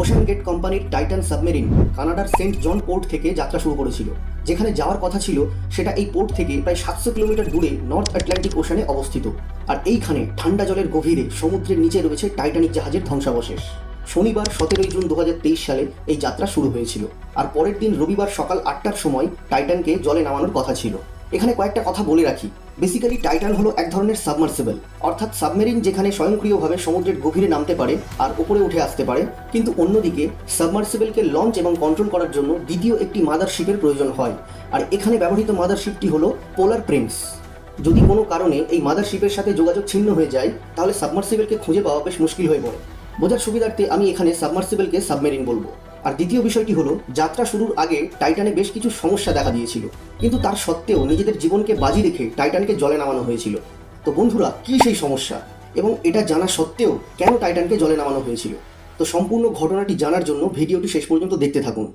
Ocean gate কোম্পানির Titan submarine কানাডার Saint John port থেকে যাত্রা শুরু করেছিল। যেখানে যাওয়ার কথা ছিল, সেটা এই পোর্ট থেকে প্রায় সাতশো কিলোমিটার দূরে নর্থ আটলান্টিক ওশানে অবস্থিত। আর এইখানে ঠান্ডা জলের গভীরে সমুদ্রের নিচে রয়েছে টাইটানিক জাহাজের ধ্বংসাবশেষ। শনিবার সতেরোই জুন দু হাজার তেইশ সালে এই যাত্রা শুরু হয়েছিল। আর পরের দিন রবিবার সকাল আটটার সময় টাইটানকে জলে নামানোর কথা ছিল। এখানে কয়েকটা কথা বলে রাখি। বেসিক্যালি টাইটান হলো এক ধরনের সাবমার্সিবল অর্থাৎ সাবমেরিন যেখানে স্বয়ংক্রিয়ভাবে সমুদ্রের গভীরে নামতে পারে আর উপরে উঠে আসতে পারে। কিন্তু অন্যদিকে সাবমার্সিবলকে লঞ্চ এবং কন্ট্রোল করার জন্য দ্বিতীয় একটি মাদারশিপের প্রয়োজন হয়। আর এখানে ব্যবহৃত মাদারশিপটি হলো পোলার প্রিন্স যদি কোনো কারণে এই মাদারশিপের সাথে যোগাযোগ ছিন্ন হয়ে যায়, তাহলে সাবমার্সিবলকে খুঁজে পাওয়া বেশ মুশকিল হয়ে পড়ে। বোঝার সুবিধার্থে আমি এখানে সাবমার্সিবলকে সাবমেরিন বলব। আর দ্বিতীয় বিষয়টি হলো, যাত্রা শুরুর আগে টাইটানে বেশ কিছু সমস্যা দেখা দিয়েছিল। কিন্তু তার সত্ত্বেও নিজেদের জীবনকে বাজি রেখে টাইটানকে জলে নামানো হয়েছিল। তো বন্ধুরা, কি সেই সমস্যা? এবং এটা জানা সত্ত্বেও কেন টাইটানকে জলে নামানো হয়েছিল? তো সম্পূর্ণ ঘটনাটি জানার জন্য ভিডিওটি শেষ পর্যন্ত দেখতে থাকুন।